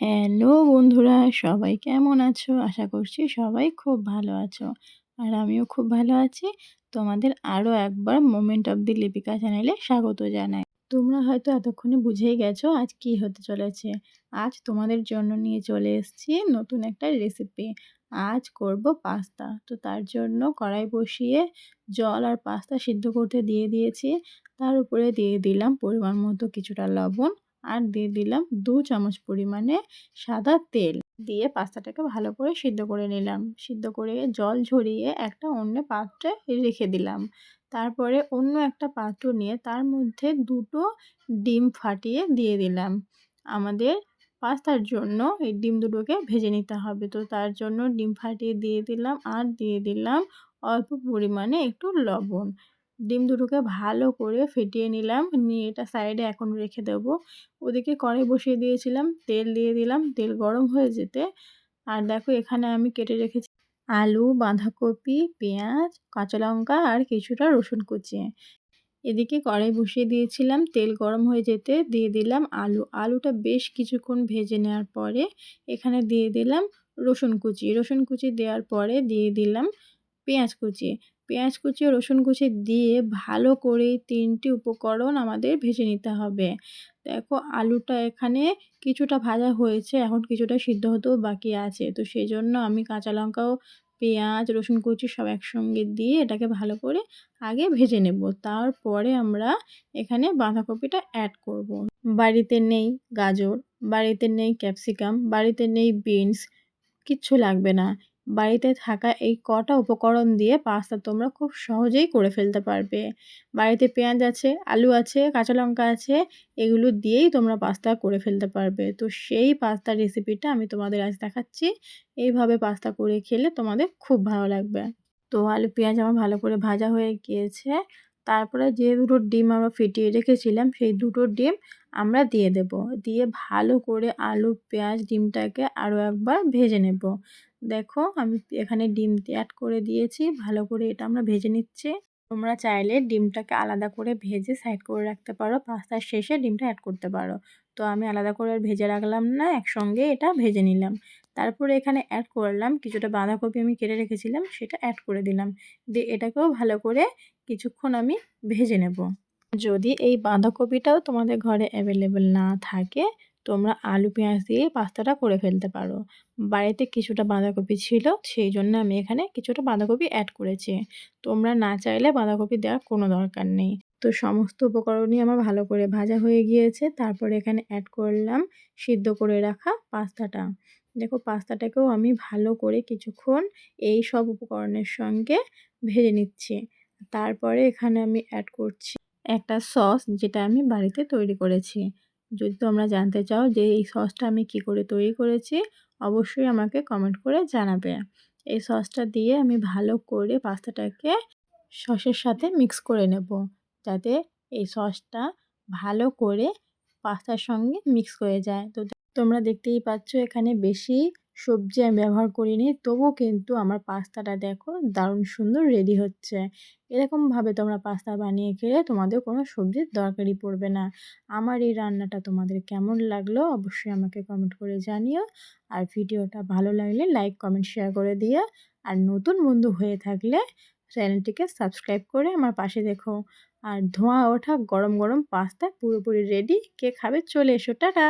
Hello বন্ধুরা, সবাই কেমন আছো? আশা করছি সবাই খুব ভালো আছো। আর আমিও খুব ভালো আছি। তোমাদের আরও একবার মোমেন্ট অফ দি লিপিকা চ্যানেলে স্বাগত জানাই। তোমরা হয়তো এতক্ষণে বুঝেই গেছো আজ কি হতে চলেছে। আজ তোমাদের জন্য নিয়ে চলে এসেছি নতুন একটা রেসিপি আজ করব পাস্তা। তো তার জন্য কড়াই বসিয়ে জল আর পাস্তা সিদ্ধ করতে দিয়ে দিয়েছি। তার উপরে দিয়ে দিলাম পরিমাণ মতো কিছুটা লবণ। আর দিয়ে দিলাম দু চামচ পরিমাণে সাদা তেল। দিয়ে পাস্তাটাকে ভালো করে সিদ্ধ করে নিলাম। সিদ্ধ করে জল ঝরিয়ে একটা অন্য পাত্রে রেখে দিলাম। তারপরে অন্য একটা পাত্র নিয়ে তার মধ্যে দুটো ডিম ফাটিয়ে দিয়ে দিলাম। আমাদের পাস্তার জন্য এই ডিম দুটোকে ভেজে নিতে হবে। তো তার জন্য ডিম ফাটিয়ে দিয়ে দিলাম আর দিয়ে দিলাম অল্প পরিমাণে একটু লবণ। ডিম দুটোকে ভালো করে ফেটিয়ে নিলাম। নিয়ে এটা সাইডে এখন রেখে দেব। ওদিকে কড়াই বসিয়ে দিয়েছিলাম, তেল দিয়ে দিলাম। তেল গরম হয়ে যেতে আর দেখো এখানে আমি কেটে রেখেছি আলু, বাঁধাকপি, পেঁয়াজ, কাঁচা লঙ্কা আর কিছুটা রসুন কুচি। এদিকে কড়াই বসিয়ে দিয়েছিলাম, তেল গরম হয়ে যেতে দিয়ে দিলাম আলু। আলুটা বেশ কিছুক্ষণ ভেজে নেওয়ার পরে এখানে দিয়ে দিলাম রসুন কুচি। রসুন কুচি দেওয়ার পরে দিয়ে দিলাম পেঁয়াজ কুচি। পেঁয়াজ কুচি ও রসুন কুচি দিয়ে ভালো করে তিনটি উপকরণ আমাদের ভেজে নিতে হবে। দেখো, আলুটা এখানে কিছুটা ভাজা হয়েছে, এখন কিছুটা সিদ্ধ হতেও বাকি আছে। তো সেই জন্য আমি কাঁচা লঙ্কাও, পেঁয়াজ, রসুন কুচি সব একসঙ্গে দিয়ে এটাকে ভালো করে আগে ভেজে নেব। তারপরে আমরা এখানে বাঁধাকপিটা অ্যাড করব। বাড়িতে নেই গাজর, বাড়িতে নেই ক্যাপসিকাম বাড়িতে নেই বিনস কিচ্ছু লাগবে না। বাড়িতে থাকা এই কটা উপকরণ দিয়ে পাস্তা তোমরা খুব সহজেই করে ফেলতে পারবে। বাড়িতে পেঁয়াজ আছে, আলু আছে, কাঁচা লঙ্কা আছে, এগুলো দিয়েই তোমরা পাস্তা করে ফেলতে পারবে। তো সেই পাস্তার রেসিপিটা আমি তোমাদের আজ দেখাচ্ছি। এইভাবে পাস্তা করে খেলে তোমাদের খুব ভালো লাগবে। তো আলু, পেঁয়াজ আমার ভালো করে ভাজা হয়ে গিয়েছে। তারপরে যে দুটো ডিম আমরা ফিটিয়ে রেখেছিলাম, সেই দুটো ডিম আমরা দিয়ে দেব। দিয়ে ভালো করে আলু, পেঁয়াজ, ডিমটাকে আরও একবার ভেজে নেব। দেখো আমি এখানে ডিম অ্যাড করে দিয়েছি। ভালো করে এটা আমরা ভেজে নিচ্ছি। তোমরা চাইলে ডিমটাকে আলাদা করে ভেজে সাইড করে রাখতে পারো। পাস্তার শেষে ডিমটা অ্যাড করতে পারো। তো আমি আলাদা করে ভেজে রাখলাম না, একসঙ্গে এটা ভেজে নিলাম। তারপরে এখানে অ্যাড করলাম, কিছুটা বাঁধাকপি আমি কেটে রেখেছিলাম, সেটা অ্যাড করে দিলাম। দিয়ে এটাকেও ভালো করে কিছুক্ষণ আমি ভেজে নেব। যদি এই বাঁধাকপিটাও তোমাদের ঘরে অ্যাভেলেবেল না থাকে তোমরা আলু, পেঁয়াজ দিয়ে পাস্তাটা করে ফেলতে পারো। বাড়িতে কিছুটা বাঁধাকপি ছিল, সেই জন্য আমি এখানে কিছুটা বাঁধাকপি অ্যাড করেছি। তোমরা না চাইলে বাঁধাকপি দেওয়ার কোনো দরকার নেই। তো সমস্ত উপকরণই আমার ভালো করে ভাজা হয়ে গিয়েছে। তারপরে এখানে অ্যাড করলাম সিদ্ধ করে রাখা পাস্তাটা। দেখো, পাস্তাটাকেও আমি ভালো করে কিছুক্ষণ এই সব উপকরণের সঙ্গে ভেজে নিচ্ছি। তারপরে এখানে আমি অ্যাড করছি একটা সস, যেটা আমি বাড়িতে তৈরি করেছি। যদি তোমরা জানতে চাও যে এই সসটা আমি কি করে তৈরি করেছি, অবশ্যই আমাকে কমেন্ট করে জানাবে। এই সসটা দিয়ে আমি ভালো করে পাস্তাটাকে সসের সাথে মিক্স করে নেব, যাতে এই সসটা ভালো করে পাস্তার সঙ্গে মিক্স হয়ে যায়। তো তোমরা দেখতেই পাচ্ছ এখানে বেশি সবজি আমি ব্যবহার করিনি। তবুও কিন্তু আমার পাস্তাটা দেখো দারুণ সুন্দর রেডি হচ্ছে। এরকমভাবে তোমরা পাস্তা বানিয়ে খেলে তোমাদের কোনো সবজির দরকারই পড়বে না। আমার এই রান্নাটা তোমাদের কেমন লাগল অবশ্যই আমাকে কমেন্ট করে জানিও। আর ভিডিওটা ভালো লাগলে লাইক কমেন্ট শেয়ার করে দিও। আর নতুন বন্ধু হয়ে থাকলে চ্যানেলটিকে সাবস্ক্রাইব করে আমার পাশে দেখো। আর ধোঁয়া ওঠা গরম গরম পাস্তা পুরোপুরি রেডি কে খাবে চলে এসো, টাটা!